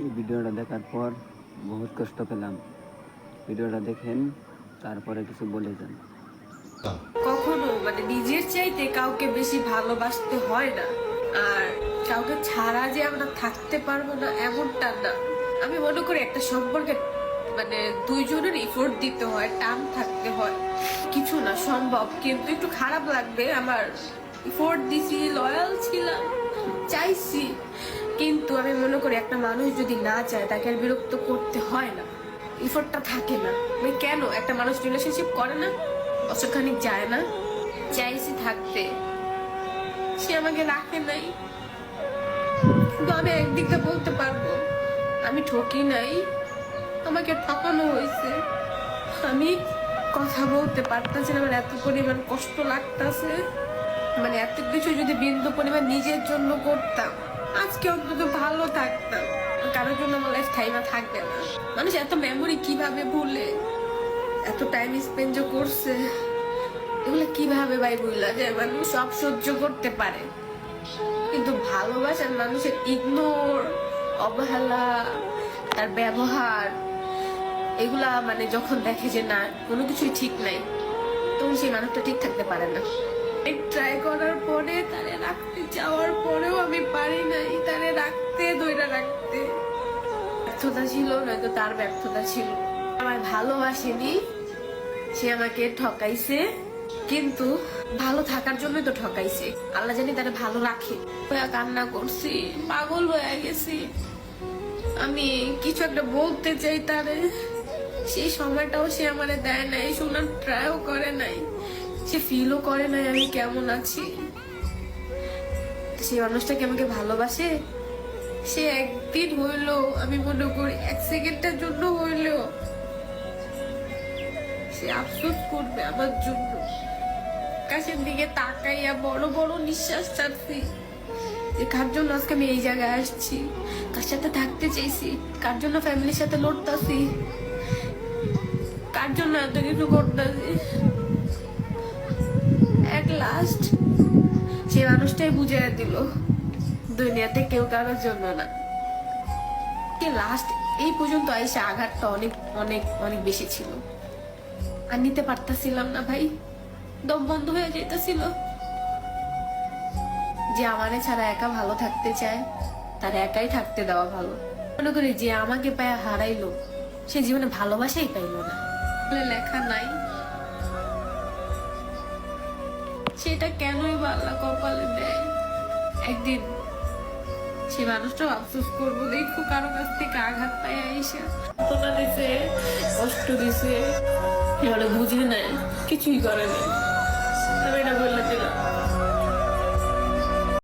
এই ভিডিওটা দেখার পর বহুত কষ্ট পেলাম। ভিডিওটা দেখেন, তারপরে কিছু বলে যান। কখনো মানে নিজের চাইতে কাউকে বেশি ভালোবাসতে হয় না। আর কাউকে ছাড়া যে আমরা থাকতে পারব না, এমনটা না। আমি মনে করি একটা সম্পর্কে মানে দুইজনের এফোর্ট দিতে হয়, টান থাকতে হয়। কিছু না, সম্ভব। কিন্তু একটু খারাপ লাগবে। আমার এফোর্ট দিছি লয়াল ছিলাম, চাইছি। কিন্তু আমি মনে করি একটা মানুষ যদি না চায়, তাকে আর বিরক্ত করতে হয় না। ইফোর্টটা থাকে না। মানে কেন? একটা মানুষ রিলেশনশিপ করে না, বছরখানিক যায় না। চাইছি থাকতে। সে আমাকে রাখে নাই। কিন্তু আমি একদিকটা বলতে পারব, আমি ঠকি নাই। আমাকে ঠকানো হয়েছে। আমি কথা বলতে পারতেছি না, আমার এত পরিমাণ কষ্ট লাগতেছে। মানে এত কিছু যদি বিন্দু পরিমাণ নিজের জন্য করতাম আজকে অন্তত ভালো থাকতাম। কারোর জন্য আমার লাইফ টাইমা থাকবে না। মানুষ এত মেমোরি কীভাবে ভুলে? এত টাইম স্পেন্ড যে করছে? এগুলো কীভাবে ভাই বললা যে মানুষ সব সহ্য করতে পারে। কিন্তু ভালোবাসার মানুষের ইগনোর অবহেলা, তার ব্যবহার, এগুলা মানে যখন দেখে যে না, কোনো কিছুই ঠিক নাই, তখন সেই মানুষটা ঠিক থাকতে পারে না। ট্রাই করার পরে, তারে রাখতে যাওয়ার পরেও আমি পারি নাই। তারে রাখতে ধরে রাখতে। ব্যর্থতা ছিল, নয়তো তার ব্যর্থতা ছিল। আমার ভালোবাসেনি, সে আমাকে ঠকাইছে, কিন্তু ভালো থাকার জন্যই তো ঠকাইছে। আল্লাহ জানি তারা ভালো রাখে। কান্না করছি, পাগল হয়ে গেছি। আমি কিছু একটা বলতে চাই তারে। সেই সময়টাও সে আমারে দেয় নাই শোনার ট্রাইও করে নাই। সে ফিলও করে নাই, আমি কেমন আছি? সেই মানুষটা কি আমাকে ভালোবাসে, সে একদিন হইল, আমি মনে করি এক সেকেন্ডটার জন্য হইলেও সে আফসোস করবে আমার জন্য। আকাশের দিকে তাকাইয়া বড় বড় নিঃশ্বাস ছাড়ছি। যে কার জন্য আজকে আমি এই জায়গায় আসছি? কার সাথে থাকতে চাইছি? কার জন্য ফ্যামিলির সাথে লড়তাছি? কার জন্য এত কিছু করতেছি? লাস্ট সে মানুষটাই বুঝিয়ে দিল, দুনিয়াতে কেউ কারোর জন্য না। কে লাস্ট এই পর্যন্ত আইসা আঘাতটা অনেক অনেক অনেক বেশি ছিল। আর নিতে পারতাছিলাম না ভাই, দম বন্ধ হয়ে যেতেছিল। যে আমারে ছাড়া একা ভালো থাকতে চায়, তার একাই থাকতে দেওয়া ভালো। মনে করি যে আমাকে পায়া হারাইলো, সে জীবনে ভালোবাসাই পাইলো না। লেখা নাই। সেটা কেনই বা আল্লাহ কপালে দেয়? একদিন সে মানুষটা আফসোস করব দেখো কারও কাছ থেকে আঘাত পায় আইসা। তোলা দিছে, কষ্ট দিছে, এবারে বুঝে নেয়, কিছুই করে নেই। এটা বললে